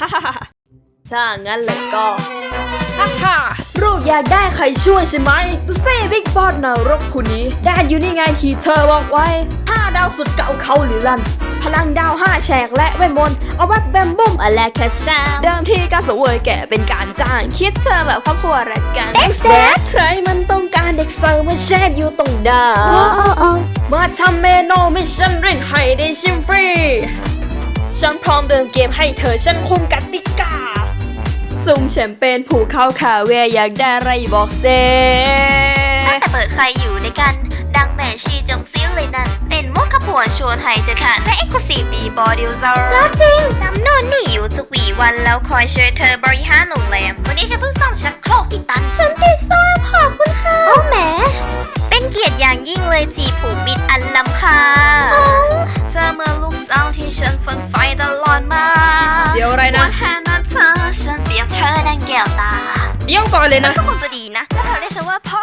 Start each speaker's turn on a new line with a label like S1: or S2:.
S1: ฮ่าฮ่าฮ่าถ้างั้นแล้วก็ฮ่าฮ่าลูกอยากได้ใครช่วยใช่ไหมดูเซ่บิ๊กบอสนรกคุณนี้แดนอยู่นี่ไงที่เธอบอกไว้ห้าดาวสุดเก่าเขาหรือลันพลังดาวห้าแฉกและเวทมนต์เอาวัดแบมบุ้มอะไรแค่ซาวเดิมที่การสวยแก่เป็นการจ้าง คิดเธอแบบครอบครัวรักกัน
S2: Thanks, Dad
S1: ใครมันต้องการเด็กเสิร์ฟมาเชฟอยู่ตรงดา
S2: โอ้โอ้โอ้
S1: มาทำเมนูไม่ฉันเรียนให้ได้ชิมฟรี ฉันพร้อมเดินเกมให้เธอฉันคุมกติกาซุ่มแชมเปญผูกเข้าขาเวอยากได้อะไรบอกเซ
S2: ตั้งแต่เปิดใครอยู่ด้วยกัน ดังแม่ชีจงซิ้วเลยนั่นเต้นมุกขบวนชวนให้เธอค่ะและเอ็กซ์คลูซีฟดีบอดิวเซอร์ก็จริงจำโน่นนี่อยู่ทุกวีวันแล้วคอยช่วยเธอบริหารโรงแรม วันนี้ฉันเพิ่งซ่อมชักโครกที่ตัน ฉันได้ซ่อมขอบคุณค่ะ โอ้แหมเป็นเกียรติอย่างยิ่งเลยจีผูกมิตรอันล้ำค่า
S1: เธอเมื่อ ดี๋ยวอะไร
S2: วั
S1: นะ
S2: นแห่นั้นเธอฉันเปรียบเธอดังแก้วตา
S1: เดี๋ยวก่อนเลยนะ
S2: ก็คงจะดีนะ ถ้าเธอได้ฉันว่าพ่อ